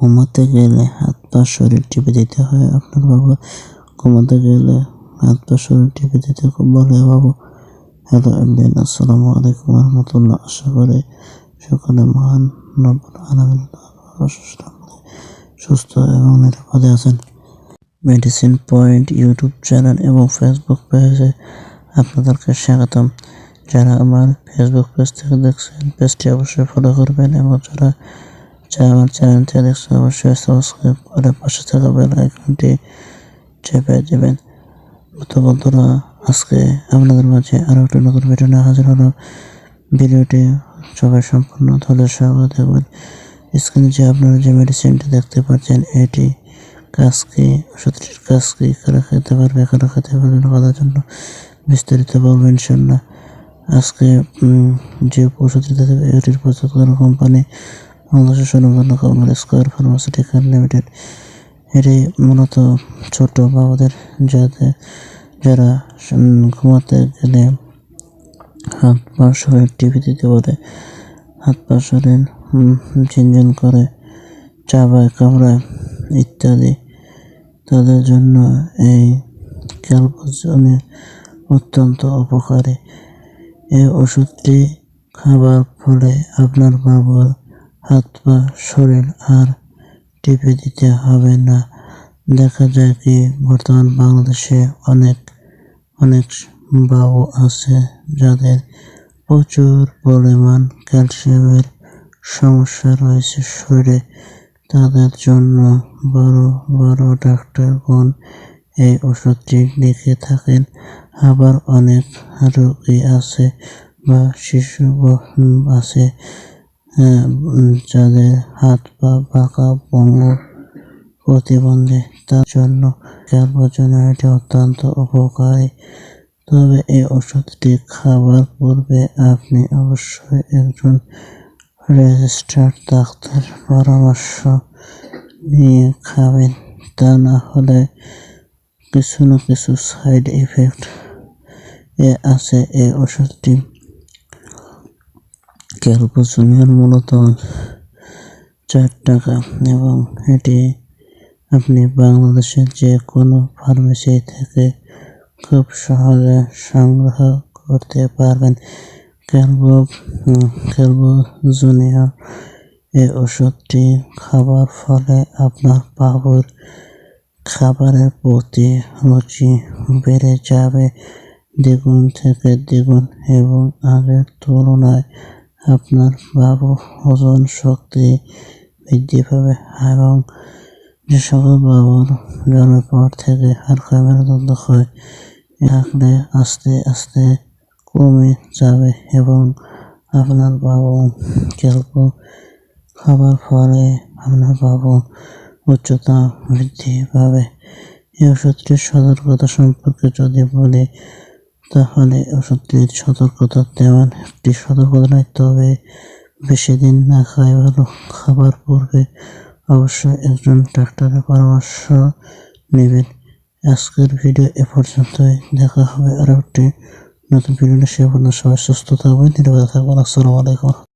ঘুমাতে গেলে হাত পা শরীর টিপে দিতে হয়। আপনার বাবা ঘুমাতে গেলে হাত পা শরীর টিপে দিতে বলে বাবু, হ্যালো এমডিএন আসসালামু আলাইকুম রহমতুল্লাহ। আশা করে সকালে মহান রব্বুল আলামিন সুস্থ সুস্থ এবং নিরাপদে আছেন। মেডিসিন পয়েন্ট ইউটিউব চ্যানেল এবং ফেসবুক পেজে আপনাদেরকে স্বাগতম। যারা আমার ফেসবুক পেজ থেকে দেখছেন পেজটি অবশ্যই ফলো করবেন এবং যারা যারা আমার চ্যানেলটি দেখছেন অবশ্যই সাবস্ক্রাইব করে পাশে থাকা বেল আইকনটি চেপে দেবেন তো বন্ধুরা, আজকে আপনাদের মাঝে আরও একটি নতুন ভিডিও নিয়ে হাজির হলো ভিডিওটি সবাই সম্পূর্ণ ধৈর্য সহকারে দেখবেন। স্ক্রিনে যে আপনারা যে মেডিসিনটি দেখতে পাচ্ছেন, এটি কাজ কি ওষুধটির কাজ কি কারা খেতে পারবে, কারা খেতে পারবে না কাদের জন্য বিস্তারিত বলব ইনশাল্লাহ আজকে যে ওষুধটি এটির প্রস্তুতকারক কোম্পানি বাংলাদেশের স্বনামধন্য কোম্পানি স্কোয়ার ফার্মাসিউটিক্যাল লিমিটেড এটি মূলত ছোট বাবাদের যাতে যারা ঘুমাতে গেলে হাত পা শরীর টিভি দিতে বলে, হাত পা শরীর ঝিনঝিন করে, চাবায়, কামড়ায় ইত্যাদি। তাদের জন্য এই ক্যালপোজনে অত্যন্ত উপকারী। এই ওষুধটি খাবার ফলে আপনার বাবার হাত পা শরীর আর টিপে দিতে হবে না। দেখা যায় কি, বর্তমান বাংলাদেশে অনেক অনেক বাবু আছে যাদের প্রচুর পরিমাণ ক্যালসিয়ামের সমস্যা রয়েছে শরীরে। তাদের জন্য বড় বড় ডাক্তারগণ এই ওষুধটি লিখে থাকেন। আবার অনেক রোগী আছে বা শিশু আছে যাদের হাত পা বাঁকা, বঙ্গ প্রতিবন্ধী, তার জন্য জন্য এটি অত্যন্ত উপকারী। তবে এই ওষুধটি খাবার পূর্বে আপনি অবশ্যই একজন রেজিস্টার্ড ডাক্তার পরামর্শ নিয়ে খাবেন। তা না হলে কিছু না কিছু সাইড ইফেক্ট এ আছে। এই ওষুধটি ক্যালপোজুনিয়ার মূলত চার টাকা এবং এটি আপনি বাংলাদেশের যে কোনো ফার্মেসি থেকে খুব সহজে সংগ্রহ করতে পারবেন। ক্যালবো ক্যালবোজুনিয়া এই ওষুধটি খাবার ফলে আপনার বাবুর খাবারের প্রতি রুচি বেড়ে যাবে। দ্বিগুণ থেকে দ্বিগুণ এবং আগের তুলনায় আপনার বাবু ওজন, শক্তি বৃদ্ধি পাবে এবং যে সকল বাবুর জন্মের পর থেকে হালকা মেরুদণ্ড হয় থাকলে আস্তে আস্তে কমে যাবে এবং আপনার বাবু কেল্প খাবার ফলে আপনার বাবু উচ্চতা বৃদ্ধি পাবে। এই ওষুধটির সতর্কতা সম্পর্কে যদি বলি তাহলে ওষুধটির সতর্কতা তেমন একটি সতর্কতা নয়, তবে বেশি দিন না খাই ভালো। খাবার পূর্বে অবশ্যই একজন ডাক্তারের পরামর্শ নেবেন। আজকের ভিডিও এ পর্যন্তই। দেখা হবে আরও একটি নতুন ভিডিও সে পর্যন্ত সবাই সুস্থ থাকবেন, নিরাপদে থাকবেন। আসসালামু আলাইকুম।